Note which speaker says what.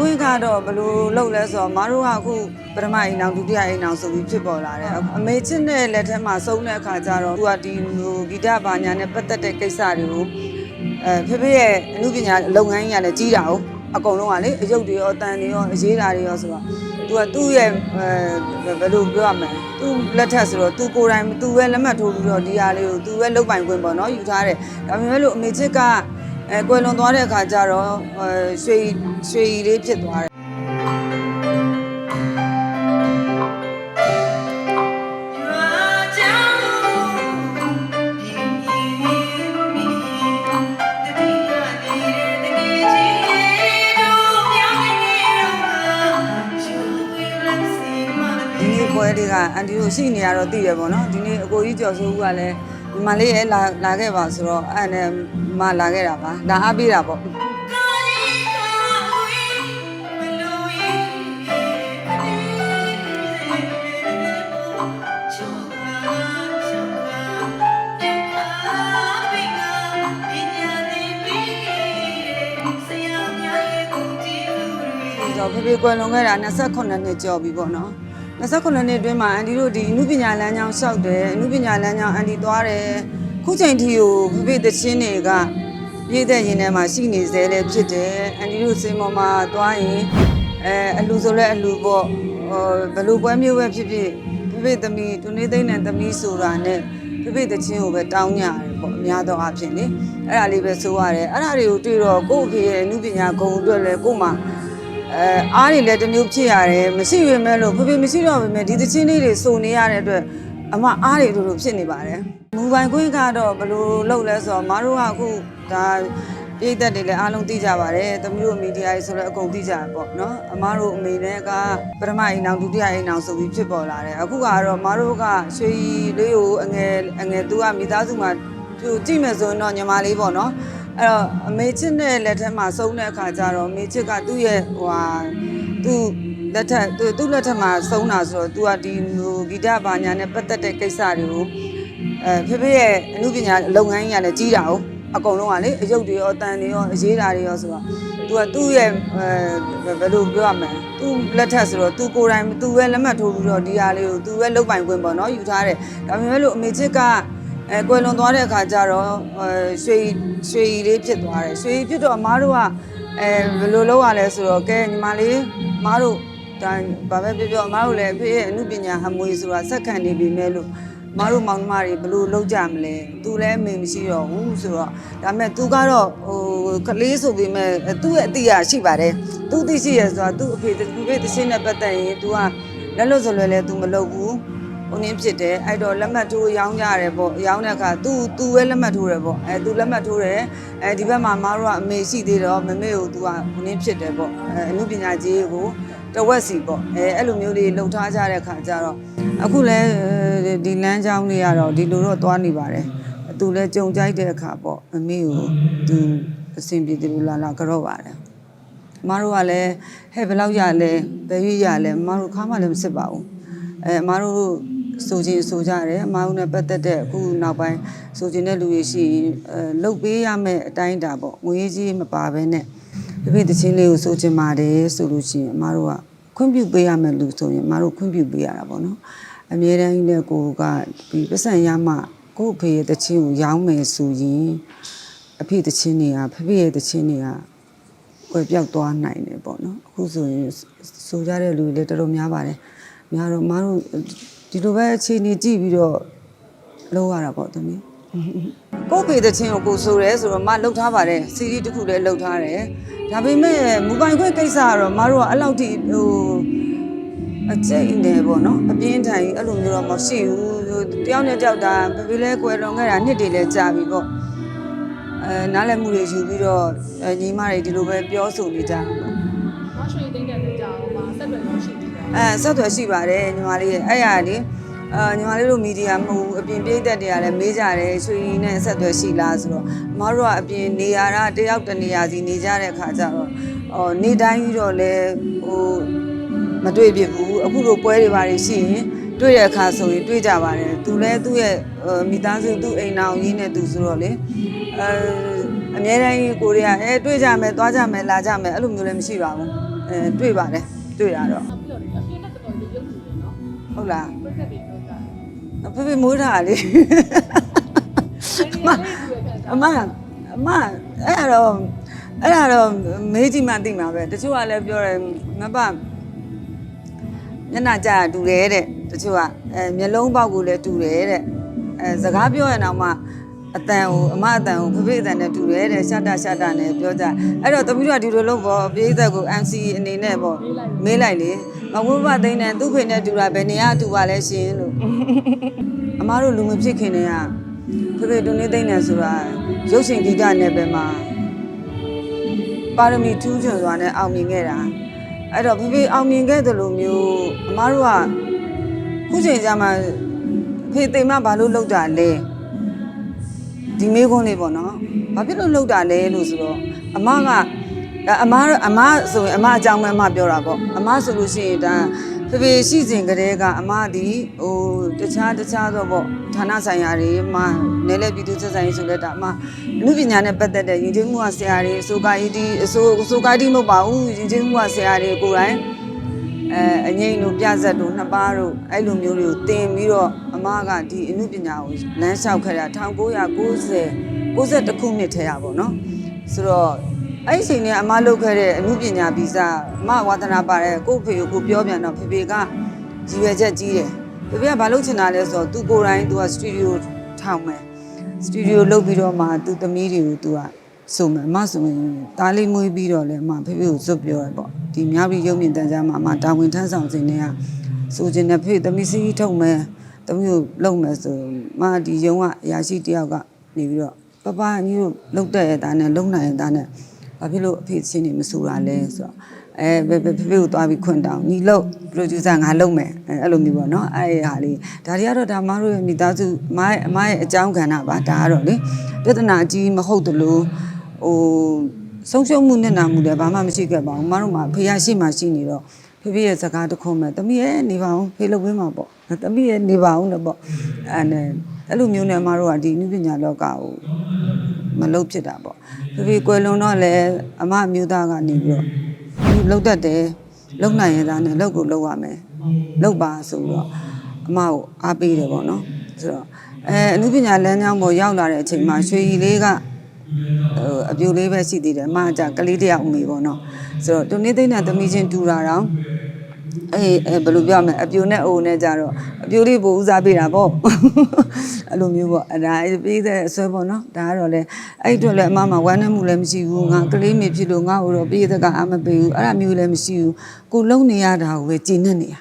Speaker 1: ခွင့်ကတော့ဘယ်လိုလုပ်လဲဆိုတော့မတို့ကအခုပထမအိမ်အောင်ဒုတိယအိမ်အောင်ဆိုပြီးဖြစ်ပေါ်လာတယ်အမေချင်းတဲ့လက်ထက်မှာစုံတဲ့အခါကျတော့သူကဒီဟိုဂီတဘာညာနဲ့ပတ်သက်တဲ့ကိစ္စတွေကိုအဲဖေဖေရဲ့အမှုပညာလုပ်ငန်းကြီးကလည်းကြီးတာ哦အကုန်လုံးကလေအယုတ်တွေရောအတန်တွေရောအရေးတာတွေရောဆိုတော့သူကသူ့ရဲ့အဲဘယ်လိုပြောရမလဲသူ့လက်ထက်ဆိုတော့သူကိုယ်တိုင်သူပဲလက်မှတ်ထိုးပြီးတော့ဒီဟာလေးကိုသူပဲလုပ်ပိုင်ခွင့်ပေါ့နော်ယူထားတယ်ဒါပေမဲ့လို့အမေချစ်က အဲကွယ်လွန်သွားတဲ့အခါကျတော့အဲရွှေရွှေလေးဖြစ်သွားတယ်ဒီနေ့ပွဲလေးကအန်တီတို့ရှိနေရတော့သိရပေါ့နော်ဒီနေ့အကိုကြီးကျော်စိုးဦးကလည်းဒီမလေးရဲ့လာလာခဲ့ပါဆိုတော့အဲ့နဲ့ မလာခဲ့တာပါလာအားပေးတာပေါ့ဆိုတော့ဖေဖေကွယ်လွန်ခဲ့တာ28နှစ်ကျော်ပြီပေါ့နော်28နှစ်အတွင်းမှာအန်တီတို့ဒီအမှုပညာလမ်းကြောင်းလျှောက်တယ်အမှုပညာလမ်းကြောင်းအန်တီသွားတယ် ခုချိန်ထိကိုဖေဖေသချင်းတွေကပြည့်တဲ့ရင်ထဲမှာရှိနေသေးလဲဖြစ်တယ်အန်တီတို့စင်ပေါ်မှာသွားရင်အဲအလူဆိုလဲအလူပေါ့ဟိုဘယ်လိုပွဲမျိုးပဲဖြစ်ဖြစ်ဖေဖေသမီးတူနေသိမ့်တဲ့သမီးဆိုတာနဲ့ဖေဖေသချင်းကိုပဲတောင်းကြရတယ်ပေါ့အများသောအားဖြင့်လေအဲ့ဒါလေးပဲဆိုရတယ်အဲ့ဒါတွေကိုတွေ့တော့ကိုယ့်အဖေရဲ့အမှုပညာဂုဏ်အတွက်လဲကို့မှာအဲအားတွေလည်းတစ်မျိုးဖြစ်ရတယ်မရှိရမဲ့လို့ဖေဖေမရှိတော့ပေမဲ့ဒီသချင်းလေးတွေစုံနေရတဲ့အတွက်အမအားတွေတို့လိုဖြစ်နေပါတယ် မူပိုင်ခွင့်ကတော့ဘယ်လိုလုပ်လဲဆိုတော့မတို့ကအခုဒါပြည်သက်တွေလည်းအားလုံးသိကြပါတယ်သမီးတို့မီဒီယာတွေဆိုလည်းအကုန်သိကြပါပေါ့နော်အမတို့အမေနဲ့ကပထမအိမ်အောင်ဒုတိယအိမ်အောင်ဆိုပြီးဖြစ်ပေါ်လာတယ်အခုကတော့မတို့ကရွှေလေးကိုအငယ်အငယ်သူကမိသားစုမှာသူကြည့်မယ်ဆိုရင်တော့ညီမလေးပေါ့နော်အဲ့တော့အမေချစ်တဲ့လက်ထက်မှာစုံတဲ့အခါကျတော့အမေချစ်ကသူ့ရဲ့ဟိုဟာသူ့လက်ထက်သူသူ့လက်ထက်မှာစုံတာဆိုတော့ तू ကဒီဟိုဂီတဘာညာနဲ့ပတ်သက်တဲ့ကိစ္စတွေကို အဲဖေဖေရဲ့အမှုပညာလုပ်ငန်းကြီးကလည်းကြီးတာ哦အကုန်လုံးကလေအယုတ်တွေရောအတန်တွေရောအရေးတာတွေရောဆိုတော့ तू ကသူ့ရဲ့အဲဘယ်လိုပြောရမလဲသူ့လက်ထက်ဆိုတော့ तू ကိုယ်တိုင် तू ပဲလက်မှတ်ထိုးပြီးတော့ဒီဟာလေးကို तू ပဲလုပ်ပိုင်ခွင့်ပေါ့နော်ယူထားတယ်ဒါပေမဲ့လို့အမေချစ်က အဲကွယ်လွန်သွားတဲ့အခါကျတော့အဲရွှေရွှေလေးဖြစ်သွားတယ်ရွှေဖြစ်တော့အမားတို့ကအဲဘယ်လိုလုပ်ရလဲဆိုတော့ကဲညီမလေးအမားတို့ဒါဘာပဲပြောပြောအမားတို့လည်းအဖေရဲ့အမှုပညာအမွေဆိုတာစက္ကန့်နေပြီမဲ့လို့အ မားတို့မောင်နှမတွေဘယ်လိုလုပ်ကြမလဲသူလည်းအမေမရှိတော့ဘူးဆိုတော့ဒါမဲ့သူကတော့ဟိုကလေးဆိုပေမဲ့သူ့ရဲ့အတိအရှိပါတယ်သူ့အတိရှိရဆိုတာသူ့အဖေသူ့ဖေတခြင်းနဲ့ပတ်သက်ရင် तू ကလက်လွတ်စလွယ်လဲ तू မလုပ်ဘူး ဟိုနင်းဖြစ်တယ်အဲ့တော့လက်မှတ်ထိုးရောင်းကြရတယ်ပေါ့ရောင်းတဲ့အခါ तू तू ပဲလက်မှတ်ထိုးတယ်ပေါ့အဲ तू လက်မှတ်ထိုးတယ်အဲဒီဘက်မှာမတို့ကအမေရှိသေးတော့မမေကို तू ကဟိုနင်းဖြစ်တယ်ပေါ့အဲအမှုပညာကြီးကိုတဝက်စီပေါ့အဲအဲ့လိုမျိုးလေးလှုပ်ထားကြတဲ့အခါကျတော့ အခုလဲဒီလမ်းကြောင်းလေးကတော့ဒီလိုတော့သွားနေပါတယ်သူလဲကြုံကြိုက်တဲ့အခါပေါ့အမေကို तू အဆင်ပြေတယ်လို့လာလာကြော့ပါတယ်မတို့ကလည်းဟဲ့ဘယ်လောက်ရလဲဘယ်ရွေးရလဲမတို့ခါမှလည်းမစစ်ပါဘူးအဲမတို့ဆိုချင်းဆိုကြတယ်မတို့နဲ့ပတ်သက်တဲ့အခုနောက်ပိုင်းဆိုချင်းတဲ့လူတွေရှိရင်အဲလုတ်ပေးရမယ့်အတိုင်းအတာပေါ့ငွေကြီးမပါဘဲနဲ့ပြပြတချင်းလေးကိုဆိုချင်းပါတယ်ဆိုလို့ရှိရင်မတို့ကခွင့်ပြုပေးရမယ့်လူဆိုရင်မတို့ခွင့်ပြုပေးရတာပေါ့နော် အမြဲတမ်းကြီးနဲ့ကိုကဒီပတ်စံရမှကို့အဖေရဲ့တချင်းကိုရောင်းမယ်ဆိုရင်အဖေတချင်းတွေကဖဖေရဲ့တချင်းတွေကကွယ်ပြောက်သွားနိုင်တယ်ပေါ့နော်အခုဆိုရင်ဆိုကြတဲ့လူတွေလည်းတော်တော်များပါတယ်များတော့မတို့ဒီလိုပဲအခြေအနေကြည့်ပြီးတော့လုပ်ရတာပေါ့သမီးကိုပေတဲ့ချင်းကိုကိုဆိုရဲဆိုတော့မလှုပ်ထားပါတယ်စီရီတစ်ခုလည်းလှုပ်ထားတယ်ဒါပေမဲ့မူပိုင်ခွင့်ကိစ္စကတော့မတို့ကအဲ့လောက်ထိဟို အကျိတ်နေပေါ့နော်အပြင်းထန်ကြီးအဲ့လိုမျိုးတော့မရှိဘူးဟိုတယောက်နဲ့တယောက်ဒါဖေဖေလဲကွယ်လွန်ခဲ့တာနှစ်တည်းလဲကြာပြီပေါ့အဲနားလည်မှုတွေယူပြီးတော့အဲညီမတွေဒီလိုပဲပြောဆိုနေကြတာပေါ့
Speaker 2: မရွှေသိမ့်တဲ့လူကြောင့်မှာဆက်သွယ်လို့ရှိသေးတယ်
Speaker 1: အဲဆက်သွယ်ရှိပါတယ်ညီမလေးရဲ့အဲ့ရလေအာညီမလေးတို့မီဒီယာမဟုတ်ဘူးအပြင်ပြိသက်တွေကလည်းမေးကြတယ်ရွှေရည်နဲ့ဆက်သွယ်ရှိလားဆိုတော့အမတို့ကအပြင်နေရာတာတယောက်တစ်နေရာစီနေကြတဲ့အခါကျတော့အော်နေတိုင်းကြီးတော့လဲဟို မတွေ့ဖြစ်ဘူးအခုလိုပွဲတွေပါရှိရင်တွေ့တဲ့အခါဆိုရင်တွေ့ကြပါတယ်သူလဲသူ့ရဲ့ဟိုမိသားစုသူ့အိမ်အောင်ရင်းနဲ့သူဆိုတော့လေအဲအများတိုင်းကိုရီးယားအဲတွေ့ကြမယ်သွားကြမယ်လာကြမယ်အဲ့လိုမျိုးလည်းမရှိပါဘူးအဲအဲတွေ့ပါတယ်တွေ့ရတော့
Speaker 2: နောက်ပြီးတော့လေအပြင်းနဲ့တော်တော်လေးရုပ်ကြည့်တယ်နော်
Speaker 1: ဟုတ်လား
Speaker 2: ပြက်တွေပြောကြတယ်
Speaker 1: ဖေဖေမိုးထားလေ
Speaker 2: အမအမ
Speaker 1: အမအမအဲ့ဒါတော့အဲ့ဒါတော့မေးကြည့်မှသိမှာပဲတချို့ကလည်းပြောတယ်ငါပ မျက်နှာကြာတူတယ်တဲ့တချို့ကအဲမျက်လုံးပေါက်ကိုလည်းတူတယ်တဲ့အဲစကားပြောရင်တော့မှအတန်ကိုအမအတန်ကိုဖေဖေအတန်နဲ့တူတယ်တဲ့ရှက်တာရှက်တာနဲ့ပြောကြအဲ့တော့တမီးတို့ကဒီလိုလုပ်ပေါ့ပြေးသက်ကို MC အနေနဲ့ပေါ့မေးလိုက်လေမဝိဘသိန်းနဲ့သူ့ဖေနဲ့တူတာဘယ်နေရတူပါလဲရှင်လို့အမားတို့လူမဖြစ်ခင်တည်းကဖေဖေတွနေသိမ့်နေဆိုတာရုပ်ရှင်ဂီတနယ်ပယ်မှာပါရမီထူးချွန်စွာနဲ့အောင်မြင်ခဲ့တာ အဲ့တော့ဖေဖေအောင်မြင်ခဲ့တယ်လို့မျိုးအမားတို့ကခုချိန်ကျမှဖေသိမ့်မဘာလို့လောက်တာလဲဒီမေးခွန်းလေးပေါ့နော်ဘာဖြစ်လို့လောက်တာလဲလို့ဆိုတော့အမက အမအမဆိုရင်အမအကြောင်းပဲအမပြောတာပေါ့အမဆိုလို့ရှိရင်ဒါဖေဖေရှိစဉ်ကတည်းကအမဒီဟိုတခြားတခြားသောပေါ့ဌာနဆိုင်ရာတွေမှာနယ်လေပြည်သူစစ်ဆိုင်ရေးဆိုလဲဒါအမအမှုပညာနဲ့ပတ်သက်တဲ့ယဉ်ကျေးမှုကဆရာတွေအစိုးကားဒီအစိုးအစိုးကားဒီမဟုတ်ပါဘူးယဉ်ကျေးမှုကဆရာတွေကိုယ်တိုင်အဲအငိမ့်တို့ပြဇက်တို့နှစ်ပါးတို့အဲ့လိုမျိုးတွေကိုတင်ပြီးတော့အမကဒီအမှုပညာကိုလမ်းလျှောက်ခဲ့တာ1990 91ခုနှစ်ထဲရပါတော့ဆိုတော့ အဲ့ဒီအချိန်နဲ့အမလုပ်ခဲ့တဲ့အမှုပညာဗီဇအမဝါသနာပါတဲ့ကို့ဖေကိုကိုပြောပြန်တော့ဖေဖေကရည်ရွယ်ချက်ကြီးတယ်ဖေဖေကဘာလုပ်ချင်တာလဲဆိုတော့သူကိုယ်တိုင်သူကစတူဒီယိုထောင်မယ်စတူဒီယိုလုပ်ပြီးတော့မှသူသမီးတွေကိုသူကဆိုမယ်အမဆိုရင်တားလေးမွေးပြီးတော့လဲအမဖေဖေကိုစွတ်ပြောရပေါ့ဒီမြောက်ပြီးရုပ်မြင်တန်ကြားမှာအမတာဝန်ထမ်းဆောင်ခြင်းတွေကဆိုခြင်းနဲ့ဖေသမီးစီးထုတ်မယ်သမီးကိုလုံမယ်ဆိုမဒီယုံကအရာရှိတယောက်ကနေပြီးတော့ပပအကြီးတို့လုံတဲ့ရတာနဲ့လုံနိုင်ရတာနဲ့ ဘာဖြစ်လို့အဖေချင်းနေမဆိုတာလဲဆိုတော့အဲဖေဖေဖေကိုသွားပြီးခွင့်တောင်းညီလို့ producer ငါလုံမယ်အဲအဲ့လိုမျိုးပေါ့နော်အဲ့ဒီဟာလေးဒါတွေကတော့ဒါမတို့ရဲ့မိသားစုအမရဲ့အမရဲ့အကြောင်းကဏ္ဍပါဒါကတော့လေပြဿနာအကြီးမဟုတ်တလို့ဟိုဆုံးရှုံးမှုနဲ့နာမှုလည်းဘာမှမရှိခဲ့ပါဘူးမတို့မှဖေရရှိမှရှိနေတော့ဖေဖေရဲ့စကားတစ်ခုမဲ့တမီးရဲ့နေပါအောင်ဖေလုပ်ဝင်းမှာပေါ့တမီးရဲ့နေပါအောင်လည်းပေါ့အဲ့နဲ့အဲ့လိုမျိုးနဲ့အမတို့ကဒီနုပညာလောကကိုမလုပ်ဖြစ်တာပေါ့ ဖေဖေကွယ်လွန်တော့လည်းအမအမျိုးသားကနေပြီးတော့သူလှုပ်တတ်တယ်လှုပ်နိုင်ရတာနဲ့လှုပ်ကိုလှုပ်ရမယ်လှုပ်ပါဆိုပြီးတော့အမကိုအားပေးတယ်ပေါ့နော်ဆိုတော့အဲအနုပညာလမ်းကြောင်းပေါ်ရောက်လာတဲ့အချိန်မှာရွှေရီလေးကဟိုအပြိုလေးပဲရှိသေးတယ်အမကကြကလေးတယောက်အမေပေါ့နော်ဆိုတော့တူနေသိန်းနဲ့သမီးချင်းတူတာတော့ အေးအဲဘယ်လိုပြောရမလဲအပြိုနဲ့အိုနဲ့ကြတော့အပြိုလေးပိုဦးစားပေးတာပေါ့အဲ့လိုမျိုးပေါ့အဲ့ဒါပြီးတဲ့အစွဲပေါ့နော်ဒါကတော့လေအဲ့အတွက်လည်းအမမှာဝမ်းနည်းမှုလည်းမရှိဘူးငါကလေးမေဖြစ်လို့ငါ့ကိုတော့ပြီးတဲ့ကအာမပေးဘူးအဲ့ဒါမျိုးလည်းမရှိဘူးကိုလုံနေရတာကိုပဲကြည်နေနေရ